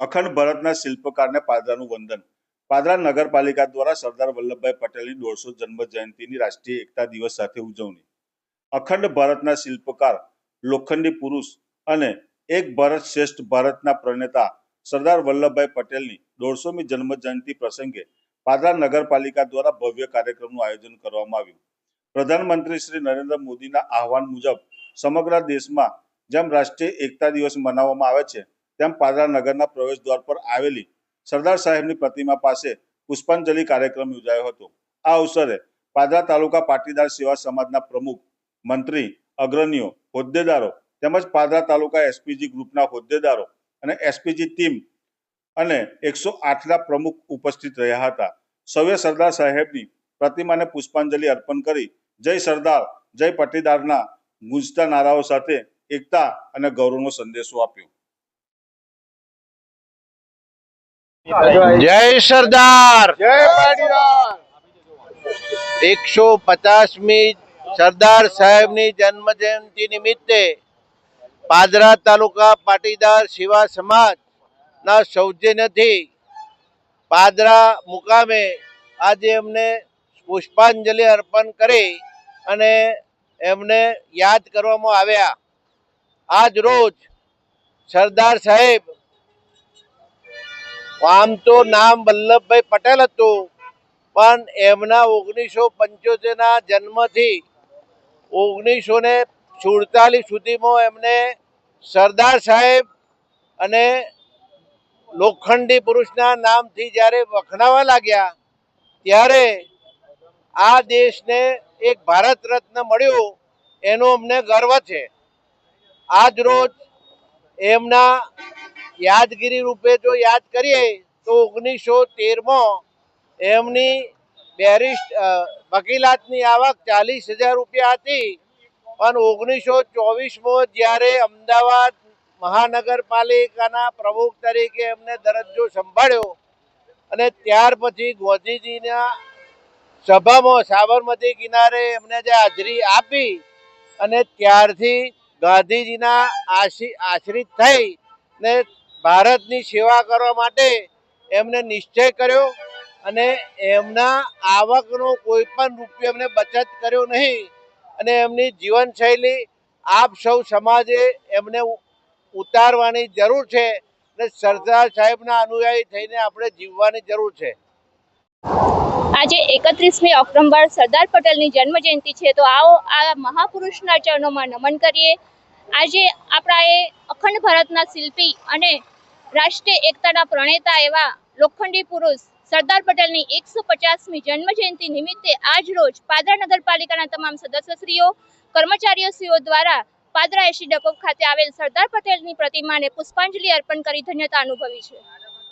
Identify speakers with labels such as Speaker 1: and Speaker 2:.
Speaker 1: અખંડ ભારતના શિલ્પકારને પાદરાનું વંદન. પાદરા નગરપાલિકા દ્વારા સરદાર વલ્લભભાઈ પટેલની દોઢસો જન્મ જયંતિની રાષ્ટ્રીય એકતા દિવસ સાથે ઉજવણી. અખંડ ભારતના શિલ્પકાર, લોખંડી પુરુષ અને એક ભારત શ્રેષ્ઠ ભારતના પ્રણેતા સરદાર વલ્લભભાઈ પટેલની દોઢસોમી જન્મ જયંતિ પ્રસંગે પાદરા નગરપાલિકા દ્વારા ભવ્ય કાર્યક્રમનું આયોજન કરવામાં આવ્યું. પ્રધાનમંત્રી શ્રી નરેન્દ્ર મોદીના આહવાન મુજબ સમગ્ર દેશમાં જેમ રાષ્ટ્રીય એકતા દિવસ મનાવવામાં આવે છે તેમ પાદરા નગરના પ્રવેશ દ્વાર પર આવેલી સરદાર સાહેબની પ્રતિમા પાસે પુષ્પાંજલિ કાર્યક્રમ યોજાયો હતો. આ અવસરે પાદરા તાલુકા પાટીદાર સેવા સમાજના પ્રમુખ, મંત્રી, અગ્રણીઓ, હોદ્દેદારો તેમજ પાદરા તાલુકા એસપીજી ગ્રુપના હોદ્દેદારો અને એસપીજી ટીમ અને એકસો આઠના પ્રમુખ ઉપસ્થિત રહ્યા હતા. સૌએ સરદાર સાહેબની પ્રતિમાને પુષ્પાંજલિ અર્પણ કરી જય સરદાર, જય પાટીદારના ગુંજતા નારાઓ સાથે એકતા અને ગૌરવનો સંદેશો આપ્યો.
Speaker 2: જય સરદાર. એકસો પચાસમી સરદાર સાહેબની જન્મ જયંતિ નિમિત્તે પાદરા તાલુકા પાટીદાર સેવા સમાજના સૌજન્યથી પાદરા મુકામે આજે એમને પુષ્પાંજલિ અર્પણ કરી અને એમને યાદ કરવામાં આવ્યા. આજ રોજ સરદાર સાહેબ આમ તો નામ વલ્લભભાઈ પટેલ હતું, પણ એમના ઓગણીસો પંચોતેરના જન્મથી ઓગણીસો ને સુડતાલીસ સુધીમાં એમને સરદાર સાહેબ અને લોખંડી પુરુષના નામથી જ્યારે વખણાવા લાગ્યા, ત્યારે આ દેશને એક ભારત રત્ન મળ્યું, એનો અમને ગર્વ છે. આજ રોજ એમના યાદગીરી રૂપે જો યાદ કરીએ તો ઓગણીસો તેરમાં એમની બેરિસ્ટ વકીલાતની આવક ચાલીસ હજાર રૂપિયા હતી. પણ ઓગણીસો ચોવીસમાં જ્યારે અમદાવાદ મહાનગરપાલિકાના પ્રમુખ તરીકે એમને દરજ્જો સંભાળ્યો અને ત્યાર પછી ગોધીજીના સભામાં સાબરમતી કિનારે એમને જે હાજરી આપી અને ત્યારથી ગાંધીજીના આશી, આશ્રિત થઈ ને ભારતની સેવા કરવા માટે એમને નિશ્ચય કર્યો અને એમના આવકનો કોઈ પણ રૂપિયો એમને બચત કર્યો નહીં અને એમની જીવનશૈલી આપ સૌ સમાજે એમને ઉતારવાની જરૂર છે અને સરદાર સાહેબના અનુયાયી થઈને આપણે જીવવાની જરૂર છે.
Speaker 3: આજે એકત્રીસમી ઓક્ટોબર સરદાર પટેલની જન્મ જયંતિ છે, તો આવો આ મહાપુરુષના ચરણોમાં નમન કરીએ. આજે આપણા એ અખંડ ભારતના શિલ્પી અને રાષ્ટ્રીય એકતાના પ્રણેતા એવા લોખંડી પુરુષ સરદાર પટેલની એકસો પચાસમી જન્મ જયંતિ નિમિત્તે આજ રોજ પાદરા નગરપાલિકાના તમામ સદસ્યશ્રીઓ કર્મચારીઓશ્રીઓ દ્વારા પાદરા એસી ડકો ખાતે આવેલ સરદાર પટેલની પ્રતિમાને પુષ્પાંજલિ અર્પણ કરી ધન્યતા અનુભવી છે.